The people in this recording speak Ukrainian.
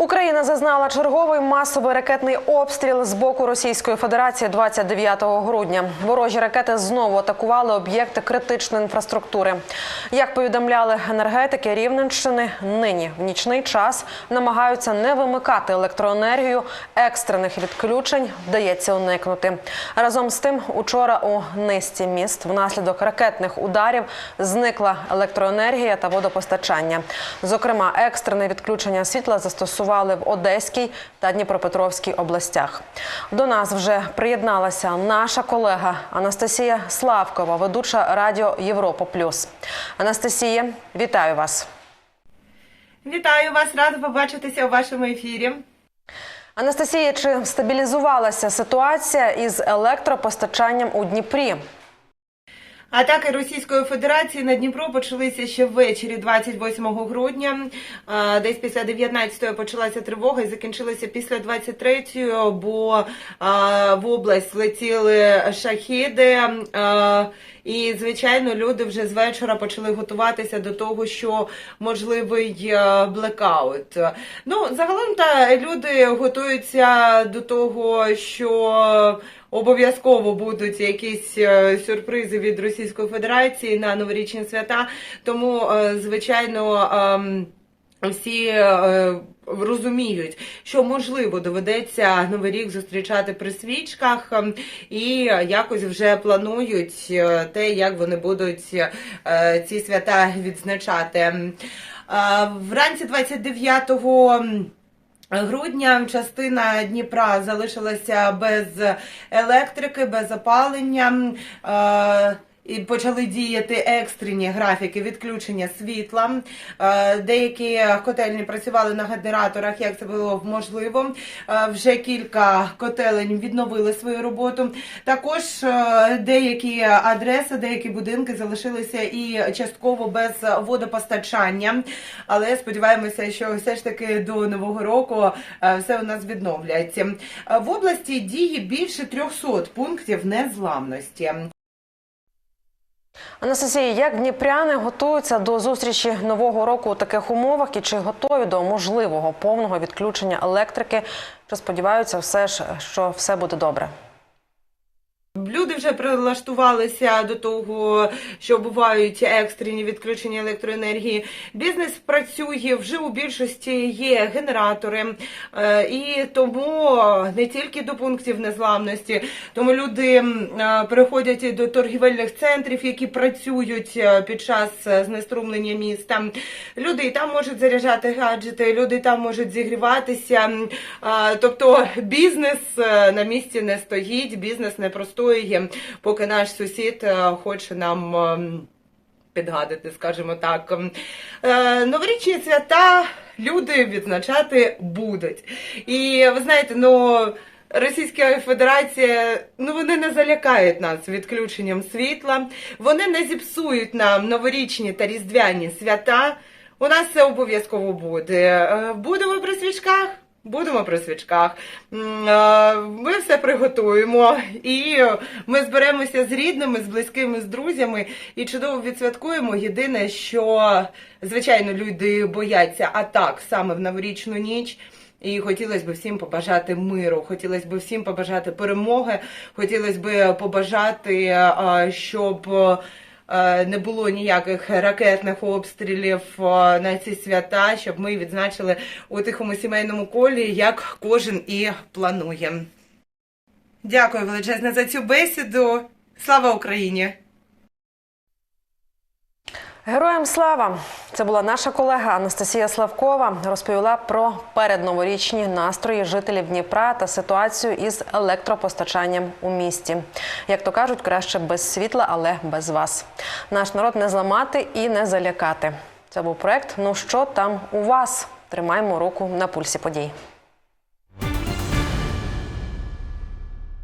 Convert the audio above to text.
Україна зазнала черговий масовий ракетний обстріл з боку Російської Федерації 29 грудня. Ворожі ракети знову атакували об'єкти критичної інфраструктури. Як повідомляли енергетики Рівненщини, нині в нічний час намагаються не вимикати електроенергію. Екстрених відключень вдається уникнути. Разом з тим, учора у низці міст внаслідок ракетних ударів зникла електроенергія та водопостачання. Зокрема, екстрене відключення світла застосували в Одеській та Дніпропетровській областях. До нас вже приєдналася наша колега Анастасія Славкова, ведуча радіо Європа Плюс. Анастасія, вітаю вас. Вітаю вас, рада побачитися у вашому ефірі. Анастасія, чи стабілізувалася ситуація із електропостачанням у Дніпрі? Атаки Російської Федерації на Дніпро почалися ще ввечері 28 грудня. Десь після 19-ї почалася тривога і закінчилася після 23-ї, бо в область летіли шахіди. І, звичайно, люди вже з вечора почали готуватися до того, що можливий е, блекаут. Ну, загалом та люди готуються до того, що обов'язково будуть якісь е, сюрпризи від Російської Федерації на новорічні свята. Тому, е, звичайно, ем, всі е, розуміють, що можливо доведеться новий рік зустрічати при свічках, ем, і якось вже планують е, те, як вони будуть е, ці свята відзначати. Е, Вранці 29-го Грудня частина Дніпра залишилася без електрики, без опалення. Е, І почали діяти екстрені графіки відключення світла. Е, Деякі котельні працювали на генераторах, як це було можливо. Е, Вже кілька котелень відновили свою роботу. Також е, деякі адреси, деякі будинки залишилися і частково без водопостачання. Але сподіваємося, що все ж таки до нового року все у нас відновляється. Е, В області діє більше 300 пунктів незламності. Анастасія, як дніпряни готуються до зустрічі нового року у таких умовах і чи готові до можливого повного відключення електрики? Чи сподіваються, все ж, що все буде добре? Люди вже прилаштувалися до того, що бувають екстрені відключення електроенергії. Бізнес працює вже у більшості є генератори, Е, і тому не тільки до пунктів незламності, тому люди е, приходять до торгівельних центрів, які працюють е, під час знеструмлення міста. Люди і там можуть заряджати гаджети, люди і там можуть зігріватися. Тобто бізнес на місці не стоїть, бізнес не простоює, поки наш сусід е, хоче нам. ем, Підгадити, скажімо так. Е, Новорічні свята люди відзначати будуть. І ви знаєте, ну. Російська Федерація, ну вони не залякають нас відключенням світла, вони не зіпсують нам новорічні та різдвяні свята. У нас це обов'язково буде. Е, Будемо при свічках. Будемо при свічках. Е, Ми все приготуємо і ми зберемося з рідними, з близькими, з друзями і чудово відсвяткуємо. Єдине, що звичайно люди бояться атак саме в новорічну ніч. І хотілося б всім побажати миру, хотілося б всім побажати перемоги, хотілося б побажати, е, щоб не було ніяких ракетних обстрілів е, на ці свята, щоб ми відзначили у тихому сімейному колі, як кожен і планує. Дякую величезне за цю бесіду. Слава Україні! Героям слава! Це була наша колега Анастасія Славкова. Розповіла про передноворічні настрої жителів Дніпра та ситуацію із електропостачанням у місті. Як то кажуть, краще без світла, але без вас. Наш народ не зламати і не залякати. Це був проект. Ну що там у вас? Тримаємо руку на пульсі подій.